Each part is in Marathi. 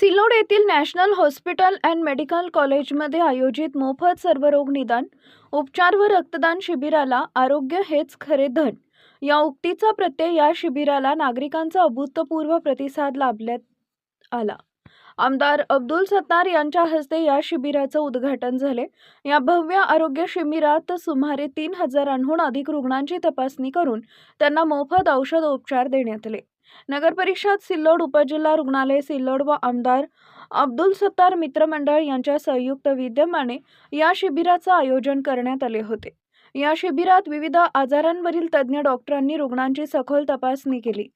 सिल्लोड येथील नॅशनल हॉस्पिटल अँड मेडिकल कॉलेजमध्ये आयोजित मोफत सर्वरोग निदान उपचार व रक्तदान शिबिराला आरोग्य हेच खरे धन. या उक्तीचा प्रत्यय या शिबिराला नागरिकांचा अभूतपूर्व प्रतिसाद लाभल्यात आला. आमदार अब्दुल सत्तार यांच्या हस्ते या शिबिराचं उद्घाटन झाले. या भव्य आरोग्य शिबिरात सुमारे तीन हजारांहून अधिक रुग्णांची तपासणी करून त्यांना मोफत औषध उपचार देण्यात आले. नगर परिषद सिल्लोड उपजिल्हा रुग्णालय सिल्लोड व आमदार अब्दुल सत्तार मित्रमंडळ यांच्या संयुक्त विद्यमाने या शिबिराचं आयोजन करण्यात आले होते. या शिबिरात विविध आजारांवरील तज्ज्ञ डॉक्टरांनी रुग्णांची सखोल तपासणी केली.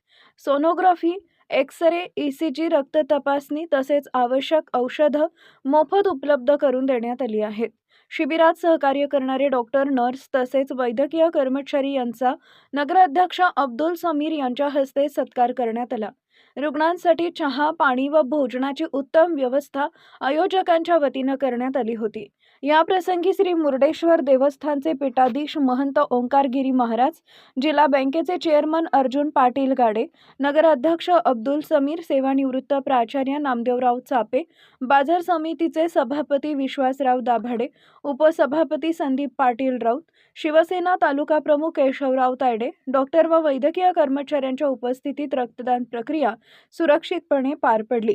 Sonography X ray E C G रक्त तपासणी तसेच आवश्यक औषधं मोफत उपलब्ध करून देण्यात आली आहेत. शिबिरात सहकार्य करणारे डॉक्टर नर्स तसेच वैद्यकीय कर्मचारी यांचा नगराध्यक्ष अब्दुल समीर यांच्या हस्ते सत्कार करण्यात आला. रुग्णांसाठी चहा पाणी व भोजनाची उत्तम व्यवस्था आयोजकांच्या वतीनं करण्यात आली होती. या प्रसंगी श्री मुर्डेश्वर देवस्थानचे पीठाधीश महंत ओंकारगिरी महाराज जिल्हा बँकेचे चेअरमन अर्जुन पाटील गाडे नगराध्यक्ष अब्दुल समीर सेवानिवृत्त प्राचार्य नामदेवराव चापे बाजार समितीचे सभापती विश्वासराव दाभाडे उपसभापती संदीप पाटील राऊत शिवसेना तालुका प्रमुख केशवराव तायडे डॉक्टर व वैद्यकीय कर्मचाऱ्यांच्या उपस्थितीत रक्तदान प्रक्रिया सुरक्षितपणे पार पडली.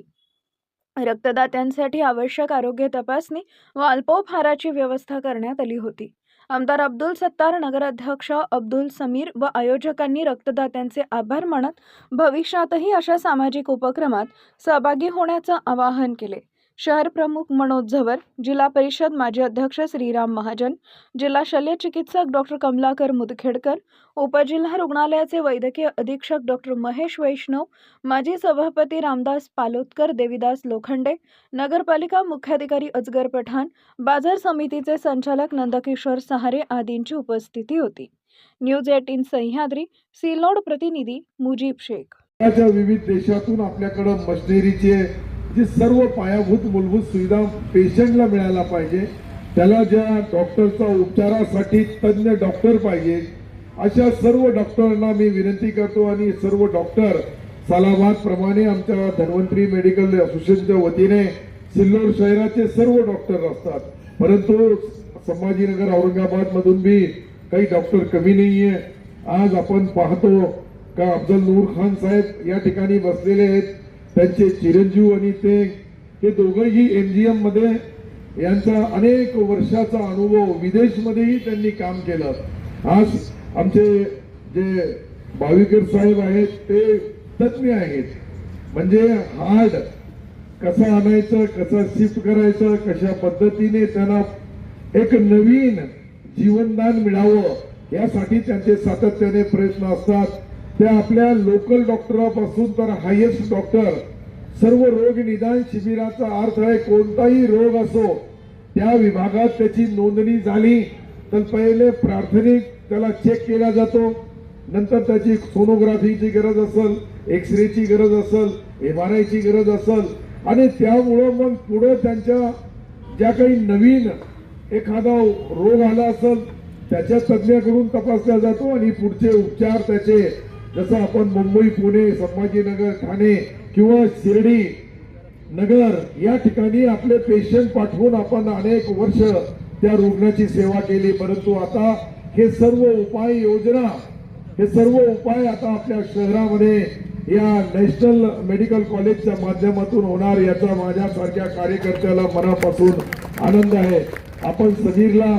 रक्तदात्यांसाठी आवश्यक आरोग्य तपासणी व अल्पोपहाराची व्यवस्था करण्यात आली होती. आमदार अब्दुल सत्तार नगराध्यक्ष अब्दुल समीर व आयोजकांनी रक्तदात्यांचे आभार मानत भविष्यातही अशा सामाजिक उपक्रमात सहभागी होण्याचं आवाहन केले. शहर प्रमुख मनोज झवर जिल्हा परिषद माजी अध्यक्ष श्रीराम महाजन जिल्हा शल्य चिकित्सक डॉक्टर कमलाकर मुदखेडकर उपजिल्हा रुग्णालयाचे वैद्यकीय अधीक्षक डॉक्टर महेश वैष्णव माजी सभापती रामदास पालोदकर देविदास लोखंडे नगरपालिका मुख्याधिकारी अजगर पठाण बाजार समितीचे संचालक नंदकिशोर सहारे आदींची उपस्थिती होती. न्यूज एटीन सह्याद्री सिल्लोड प्रतिनिधी मुजीब शेख. विविध देशातून आपल्याकडे मशिनरीचे जी सर्व पायाभूत मूलभूत सुविधा पेशंटला मिळायला पाहिजे त्याला ज्या डॉक्टरचा उपचारासाठी तज्ज्ञ डॉक्टर पाहिजे अशा सर्व डॉक्टरांना मी विनंती करतो आणि सर्व डॉक्टर सलाबादप्रमाणे आमच्या धन्वंतरी मेडिकल असोसिएशनच्या वतीने सिल्लोड शहराचे सर्व डॉक्टर असतात. परंतु संभाजीनगर औरंगाबादमधून बी काही डॉक्टर कमी नाही आहे आज आपण पाहतो का अफजल नूर खान साहेब या ठिकाणी बसलेले आहेत. त्यांचे चिरंजीव आणि ते हे दोघंही एमजीएममध्ये यांचा अनेक वर्षाचा अनुभव विदेशमध्येही त्यांनी काम केलं. आज आमचे जे भाविकर साहेब आहेत ते तज्ज्ञ आहेत. म्हणजे हार्ड कसं आणायचं कसं शिफ्ट करायचं कशा पद्धतीने त्यांना एक नवीन जीवनदान मिळावं यासाठी त्यांचे सातत्याने प्रयत्न असतात. ते आपल्या लोकल डॉक्टरापासून तर हायेस्ट डॉक्टर सर्व रोग निदान शिबिराचा अर्थ आहे कोणताही रोग असो त्या विभागात त्याची नोंदणी झाली. तर पहिले प्राथमिक त्याला चेक केला जातो. नंतर त्याची सोनोग्राफीची गरज असेल एक्सरेची गरज असेल एम आर आयची गरज असेल. आणि त्यामुळं मग पुढं त्यांच्या ज्या काही नवीन एखादा रोग आला असेल त्याच्या तज्ज्ञाकडून तपासला जातो आणि पुढचे उपचार त्याचे जसं आपण मुंबई पुणे संभाजीनगर ठाणे किंवा शिर्डी नगर या ठिकाणी आपले पेशंट पाठवून आपण अनेक वर्ष त्या रुग्णाची सेवा केली. परंतु आता हे सर्व उपाय योजना हे सर्व उपाय आता आपल्या शहरामध्ये या नॅशनल मेडिकल कॉलेजच्या माध्यमातून होणार याचा माझ्यासारख्या कार्यकर्त्याला मनापासून आनंद आहे. आपण समीरला